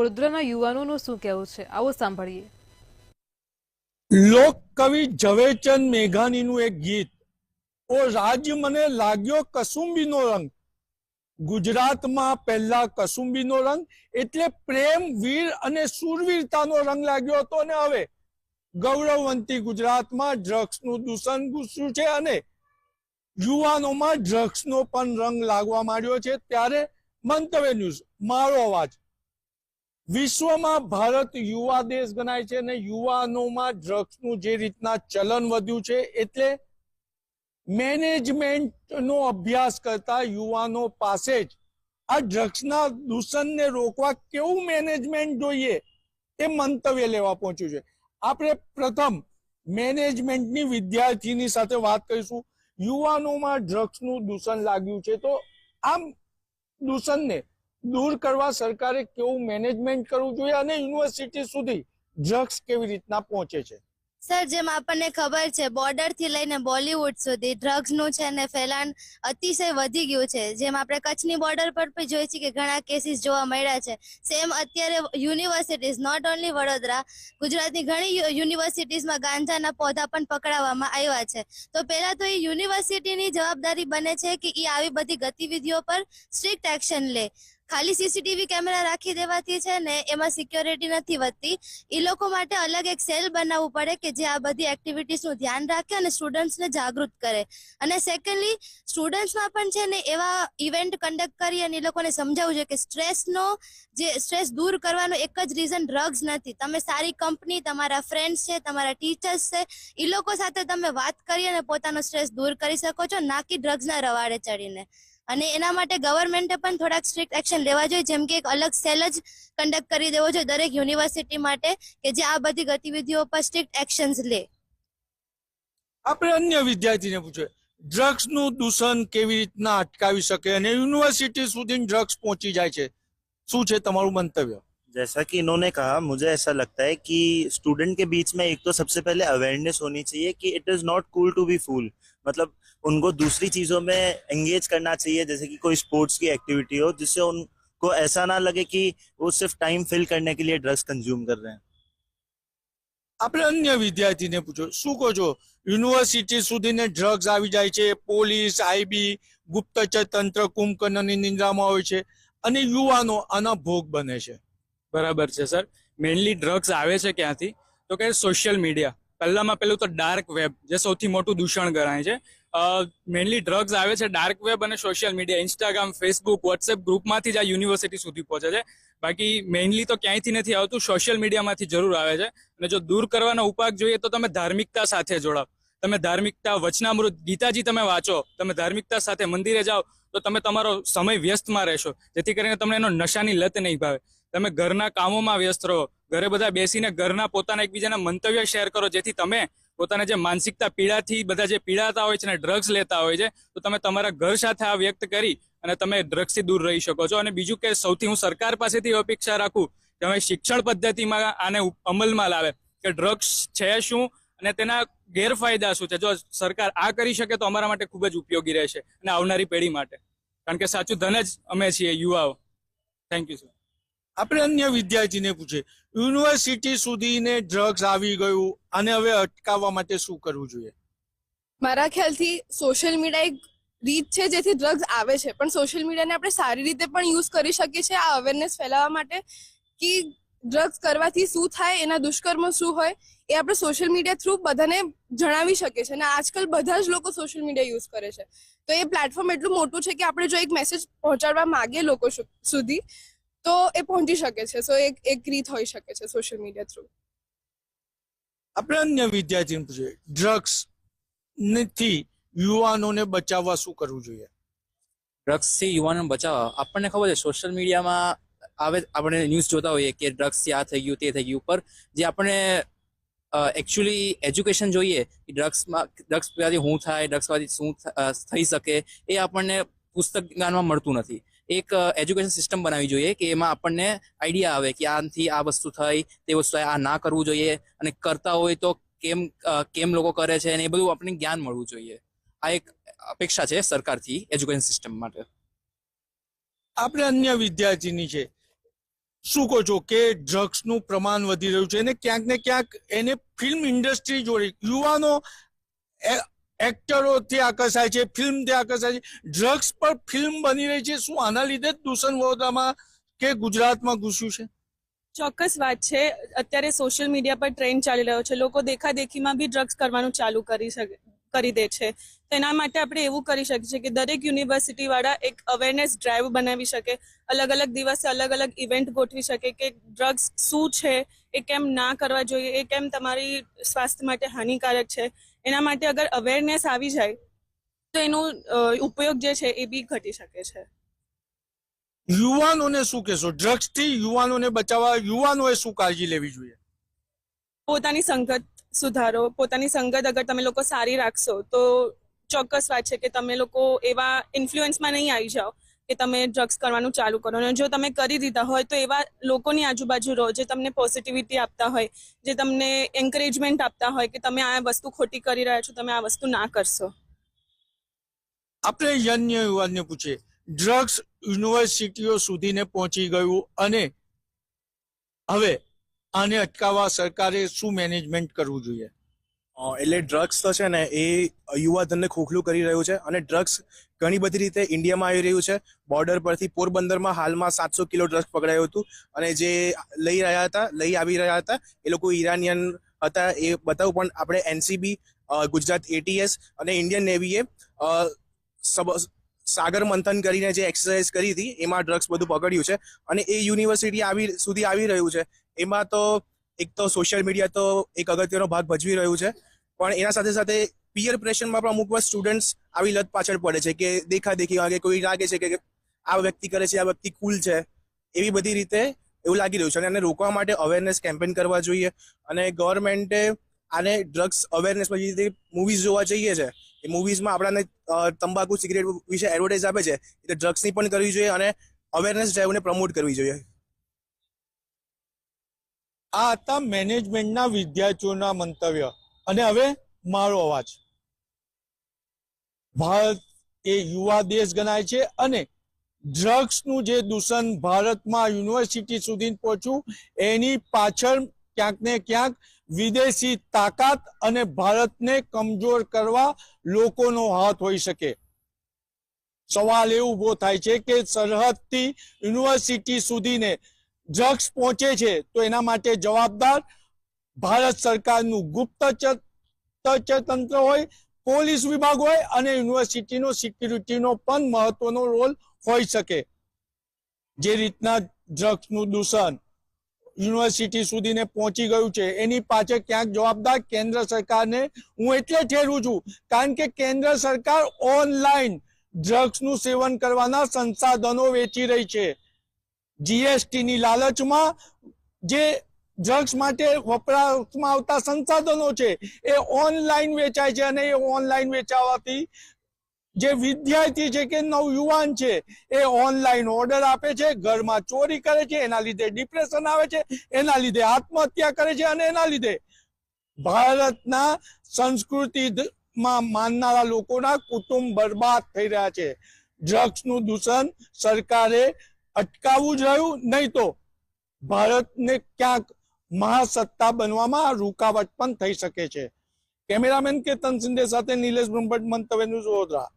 વડોદરાના યુવાનોનું શું કહેવું છે? આવો સાંભળીએ. લોક કવિ ઝવેરચંદ મેઘાણીનું એક ગીત, ઓ રાજ્ય મને લાગ્યો કસુંબીનો રંગ. ગુજરાતમાં પહેલા કસુંબીનો રંગ, એટલે પ્રેમ, વીર અને શૂરવીરતાનો રંગ લાગ્યો હતો અને હવે. ગૌરવવંતી ગુજરાતમાં ડ્રગ્સનું દૂષણ ઘૂસ્યું છે અને યુવાનોમાં ડ્રગ્સનો પણ રંગ લાગવા માંડ્યો છે. ત્યારે મંતવ્ય ન્યૂઝ, મારો અવાજ. વિશ્વમાં ભારત યુવા દેશ ગણાય છે અને યુવાનોમાં ડ્રગ્સનું જે રીતના ચલન વધ્યું છે એટલે મેનેજમેન્ટનો અભ્યાસ કરતા યુવાનો પાસે જ આ ડ્રગ્સના દૂષણને રોકવા કેવું મેનેજમેન્ટ જોઈએ એ મંતવ્ય લેવા પહોંચ્યું છે. આપણે પ્રથમ મેનેજમેન્ટની વિદ્યાર્થીની સાથે વાત કરીશું. યુવાનોમાં ડ્રગ્સનું દૂષણ લાગ્યું છે તો આમ દૂષણને દૂર કરવા સરકારે કેવું મેનેજમેન્ટ કરવું જોઈએ અને યુનિવર્સિટી સુધી ડ્રગ્સ કેવી રીતના પહોંચે છે? સર જેમ આપણને ખબર છે બોર્ડરથી લઈને બોલિવૂડ સુધી ડ્રગ્સનું છે ને ફેલાણ અતિશય વધી ગયું છે. જેમ આપણે કચ્છની બોર્ડર પર પણ જોઈએ છીએ કે ઘણા કેસીસ જોવા મળ્યા છે. સેમ અત્યારે યુનિવર્સિટીઝ નોટ ઓનલી વડોદરા, ગુજરાતની ઘણી યુનિવર્સિટીઝમાં ગાંજાના પૌધા પણ પકડાવવામાં આવ્યા છે. તો પહેલા તો એ યુનિવર્સિટીની જવાબદારી બને છે કે એ આવી બધી ગતિવિધિઓ પર સ્ટ્રિક્ટ એક્શન લે. ખાલી સીસીટીવી કેમેરા રાખી દેવાથી છે ને એમાં સિક્યોરિટી નથી વધતી. એ લોકો માટે અલગ એક સેલ બનાવવું પડે કે જે આ બધી એક્ટિવિટીઝનું ધ્યાન રાખે અને સ્ટુડન્ટ્સને જાગૃત કરે. અને સેકન્ડલી સ્ટુડન્ટ્સમાં પણ છે ને એવા ઇવેન્ટ કન્ડક્ટ કરી અને એ લોકોને સમજાવવું જોઈએ કે સ્ટ્રેસનો જે સ્ટ્રેસ દૂર કરવાનો એક જ રીઝન ડ્રગ્સ નથી. તમે સારી કંપની તમારા ફ્રેન્ડ્સ છે, તમારા ટીચર્સ છે એ લોકો સાથે તમે વાત કરી અને પોતાનો સ્ટ્રેસ દૂર કરી શકો છો, ના કે ડ્રગ્સના રવાડે ચડીને. અને એના માટે ગવર્મેન્ટે પણ થોડાક સ્ટ્રિક્ટ એક્શન લેવા જોઈએ જેમ કે એક અલગ સેલ જ કન્ડક્ટ કરી દેવો જોઈએ દરેક યુનિવર્સિટી માટે કે જે આ બધી ગતિવિધિઓ પર સ્ટ્રિક્ટ એક્શન્સ લે આપણે અન્ય વિદ્યાર્થીને પૂછે ડ્રગ્સનું દૂષણ કેવી રીતના અટકાવી શકે અને યુનિવર્સિટી સુધી ડ્રગ્સ પહોંચી જાય છે શું છે તમારું મંતવ્ય जैसा कि इन्होंने कहा मुझे ऐसा लगता है कि स्टूडेंट के बीच में एक तो सबसे पहले अवेयरनेस होनी चाहिए कि it is not cool to be fool मतलब उनको दूसरी चीजों में एंगेज करना चाहिए जैसे कि कोई स्पोर्ट्स की एक्टिविटी हो जिससे उनको ऐसा ना लगे कि वो सिर्फ टाइम फिल करने के लिए ड्रग्स कंज्यूम कर रहे हैं આપણે અન્ય વિદ્યાર્થીને પૂછો શું કહો છો યુનિવર્સિટી સુધીને ડ્રગ્સ આવી જાય છે પોલીસ આઈબી ગુપ્તચર તંત્ર કુંભકર્ણની નિંદ્રામાં હોય છે અને યુવાનો આના ભોગ બને છે બરાબર છે સર મેઇનલી ડ્રગ્સ આવે છે ક્યાંથી તો કે સોશિયલ મીડિયા પહેલામાં પહેલું તો ડાર્ક વેબ જે સૌથી મોટું દૂષણ ગણાય છે. મેઇનલી ડ્રગ્સ આવે છે ડાર્ક વેબ અને social media Instagram Facebook WhatsApp ગ્રુપમાંથી જ આ યુનિવર્સિટી સુધી પહોંચે છે. બાકી મેઇનલી તો ક્યાંયથી નથી આવતું સોશિયલ મીડિયામાંથી જરૂર આવે છે. અને જો દૂર કરવાનો ઉપાય જોઈએ તો તમે ધાર્મિકતા સાથે જોડાવ. તમે ધાર્મિકતા વચનામૃત, ગીતાજી તમે વાંચો, તમે ધાર્મિકતા સાથે મંદિરે જાઓ, તો તમે તમારો સમય વ્યસ્તમાં રહેશો. જેથી કરીને તમને એનો નશાની લત નહીં ભાવે. તમે ઘરના કામોમાં વ્યસ્ત રહો ઘરે બધા બેસીને ઘરના પોતાના એકબીજાના મંતવ્ય શેર કરો, જેથી તમે પોતાના જે માનસિકતા પીડાથી બધા જે પીડાતા હોય છે અને ડ્રગ્સ લેતા હોય છે, તો તમે તમારા ઘર સાથે આ વ્યક્ત કરી અને તમે ડ્રગ્સથી દૂર રહી શકો છો. અને બીજું કે સૌથી હું સરકાર પાસેથી અપેક્ષા રાખું, કે હવે શિક્ષણ પદ્ધતિમાં આને અમલમાં લાવે, કે ડ્રગ્સ છે શું અને તેના ગેરફાયદા શું છે? જો સરકાર આ કરી શકે તો અમારા માટે ખૂબ જ ઉપયોગી રહેશે અને આવનારી પેઢી માટે. કારણ કે સાચું ધન જ અમે છીએ, યુવાઓ. થેન્ક યુ સર આપણે અન્ય વિદ્યાર્થીને પૂછે યુનિવર્સિટી સુધીને ડ્રગ્સ આવી ગયું અને હવે અટકાવવા માટે શું કરવું જોઈએ? મારા ખ્યાલથી સોશિયલ મીડિયા એક રીત છે જેથી ડ્રગ્સ આવે છે, પણ સોશિયલ મીડિયાને આપણે સારી રીતે પણ યુઝ કરી શકીએ છીએ આ અવેરનેસ ફેલાવવા માટે કે ડ્રગ્સ કરવાથી શું થાય, એના દુષ્કર્મ શું હોય, એ આપણે સોશિયલ મીડિયા થ્રુ બધાને જણાવી શકીએ છીએ. અને આજકાલ બધા જ લોકો સોશિયલ મીડિયા યુઝ કરે છે. તો એ પ્લેટફોર્મ એટલું મોટું છે કે આપણે જો એક મેસેજ પહોંચાડવા માંગીએ લોકો સુધી તો એ પહોંચી શકે છે. સો એક એક રીત હોઈ શકે છે સોશિયલ મીડિયા થ્રુ આપણે અન્ય વિદ્યાર્થીને પૂછે ડ્રગ્સ નથી યુવાનોને બચાવવા શું કરવું જોઈએ? ડ્રગ્સથી યુવાનોને બચાવવા. આપણને ખબર છે સોશિયલ મીડિયામાં આવે આપણે ન્યૂઝ જોતા હોઈએ કે ડ્રગ્સથી આ થઈ ગયું તે થઈ ગયું. પર જે આપણે એકચ્યુઅલી એજ્યુકેશન જોઈએ કે ડ્રગ્સમાં ડ્રગ્સ પીવાથી શું થાય ડ્રગ્સ પીવાથી શું થઈ શકે એ આપણને પુસ્તક જ્ઞાનમાં મળતું નથી. એક એજ્યુકેશન સિસ્ટમ બનાવવી જોઈએ કે એમાં આપણને આઈડિયા આવે કે આનાથી આ વસ્તુ થઈ, તે વસ્તુ આ ના કરવું જોઈએ અને કરતા હોય તો કેમ કેમ લોકો કરે છે અને એ બધું આપણને જ્ઞાન મળવું જોઈએ. આ એક અપેક્ષા છે સરકારથી એજ્યુકેશન સિસ્ટમ માટે. આપણે અન્ય વિદ્યાર્થીની છે. શું કહો છો કે ડ્રગ્સનું પ્રમાણ વધી રહ્યું છે અને ક્યાંક ને ક્યાંક એને ફિલ્મ ઇન્ડસ્ટ્રી જોડે યુવાનો એક્ટરોથી આકર્ષાય છે, ફિલ્મથી આકર્ષાય છે. ડ્રગ્સ પર ફિલ્મ બની રહી છે, શું આના લીધે જ દૂષણ વડોદરામાં કે ગુજરાતમાં ઘૂસ્યું છે? ચોક્કસ વાત છે. અત્યારે સોશિયલ મીડિયા પર ટ્રેન્ડ ચાલી રહ્યો છે. લોકો દેખાદેખીમાં બી ડ્રગ્સ કરવાનું ચાલુ કરી શકે, કરી દે છે. તેના માટે આપણે એવું કરી શકીએ છીએ કે દરેક યુનિવર્સિટી વાળા એક અવેરનેસ ડ્રાઈવ બનાવી શકે અલગ અલગ દિવસે અલગ અલગ ઇવેન્ટ ગોઠવી શકે કે ડ્રગ્સ શું છે એ કેમ ના કરવા જોઈએ એ કેમ તમારી સ્વાસ્થ્ય માટે હાનિકારક છે? એના માટે અગર અવેરનેસ આવી જાય તો એનો ઉપયોગ જે છે એ બી ઘટી શકે છે. યુવાનોને શું કહેશો? ડ્રગ્સથી યુવાનોને બચાવવા યુવાનોએ શું કાળજી લેવી જોઈએ? પોતાની સંગત સુધારો પોતાની સંગત અગર તમે લોકો સારી રાખશો તો ચોક્કસ વાત છે કે તમે લોકો એવા ઇન્ફ્લુઅન્સમાં નહીં આવી જાઓ. કે તમે ડ્રગ્સ કરવાનું ચાલુ કરો. અને જો તમે કરી દીધા હોય તો એવા લોકોની આજુબાજુ રહો જે તમને પોઝિટિવિટી આપતા હોય, જે તમને એન્કરેજમેન્ટ આપતા હોય કે તમે આ વસ્તુ ખોટી કરી રહ્યા છો, તમે આ વસ્તુ ના કરશો. આપણે અન્ય યુવાનને પૂછીએ. ડ્રગ્સ યુનિવર્સિટીઓ સુધીને પહોંચી ગયું અને હવે આને અટકાવવા સરકારે શું મેનેજમેન્ટ કરવું જોઈએ? એટલે ડ્રગ્સ તો છે ને એ યુવાધનને ખોખલું કરી રહ્યું છે અને ડ્રગ્સ ઘણી બધી રીતે ઇન્ડિયામાં આવી રહ્યું છે. બોર્ડર પરથી પોરબંદરમાં હાલમાં સાતસો કિલો ડ્રગ્સ પકડાયું હતું અને જે લઈ રહ્યા હતા, લઈ આવી રહ્યા હતા, એ લોકો ઈરાનિયન હતા, એ બતાવું, પણ આપણે એનસીબી ગુજરાત એટીએસ અને ઇન્ડિયન નેવીએ સાગર મંથન કરીને જે એક્સરસાઇઝ કરી હતી, એમાં ડ્રગ્સ બધું પકડ્યું છે અને એ યુનિવર્સિટી આવી, સુધી આવી રહ્યું છે. એમાં તો એક તો સોશિયલ મીડિયા તો એક અગત્યનો ભાગ ભજવી રહ્યું છે, પણ એના સાથે સાથે પિયર પ્રેશરમાં પણ અમુક વાર સ્ટુડન્ટ્સ આવી લત પાછળ પડે છે કે દેખાદેખી વાગે કોઈ લાગે છે કે આ વ્યક્તિ કરે છે, આ વ્યક્તિ કુલ છે, એવી બધી રીતે એવું લાગી રહ્યું છે અને આને રોકવા માટે અવેરનેસ કેમ્પેન કરવા જોઈએ અને ગવર્મેન્ટે આને ડ્રગ્સ અવેરનેસ જે રીતે મૂવીઝ જોવા જઈએ છે, એ મૂવીઝમાં આપણાને તંબાકુ સિગરેટ વિશે એડવર્ટાઇઝ આપે છે એટલે ડ્રગ્સની પણ કરવી જોઈએ અને અવેરનેસ ડ્રાઈવને પ્રમોટ કરવી જોઈએ. આ હતા મેનેજમેન્ટના વિદ્યાર્થીઓના મંતવ્ય. અને હવે મારો અવાજ. ભારત એ યુવા દેશ ગણાય છે અને ડ્રગ્સનું જે દૂષણ ભારતમાં યુનિવર્સિટી સુધી પહોંચ્યું, એની પાછળ ક્યાંક ને ક્યાંક વિદેશી તાકાત અને ભારતને કમજોર કરવા લોકોનો હાથ હોઈ શકે. સવાલ એ ઊભો થાય છે કે સરહદથી યુનિવર્સિટી સુધીને ડ્રગ્સ પહોંચે છે, તો એના માટે જવાબદાર ભારત સરકારનું ગુપ્તચર તંત્ર હોય, પોલીસ વિભાગ હોય અને યુનિવર્સિટીનો સિક્યુરિટીનો પણ મહત્વનો રોલ હોઈ શકે. જે રીતના ડ્રગ્સનું દૂષણ યુનિવર્સિટી સુધીને પહોંચી ગયું છે, એની પાછળ ક્યાંક જવાબદાર કેન્દ્ર સરકારને હું એટલે ઠેરું છું, કારણ કે કેન્દ્ર સરકાર ઓનલાઈન ડ્રગ્સનું સેવન કરવાના સંસાધનો વેચી રહી છે. જીએસટી ની લાલચમાં જે ડ્રગ્સ માટે વપરાશમાં આવતા સંસાધનો છે, એ ઓનલાઈન વેચાય છે અને એ ઓનલાઈન વેચાવાથી જે વિદ્યાર્થી છે કે નવયુવાન છે, એ ઓનલાઈન ઓર્ડર આપે છે, ઘરમાં ચોરી કરે છે, એના લીધે ડિપ્રેશન આવે છે, એના લીધે આત્મહત્યા કરે છે અને એના લીધે ભારતના સંસ્કૃતિમાં માનનારા લોકોના કુટુંબ બરબાદ થઈ રહ્યા છે. ડ્રગ્સનું દૂષણ સરકારે અટકાવવું જ રહ્યું નહીં તો ભારતને ક્યાંક મહાસત્તા બનવામાં રૂકાવટ પણ થઈ શકે છે. કેમેરામેન કેતન સિંધે સાથે નિલેશ બ્રહ્મભટ્ટ, મંતવ્ય ન્યૂઝ વડોદરા.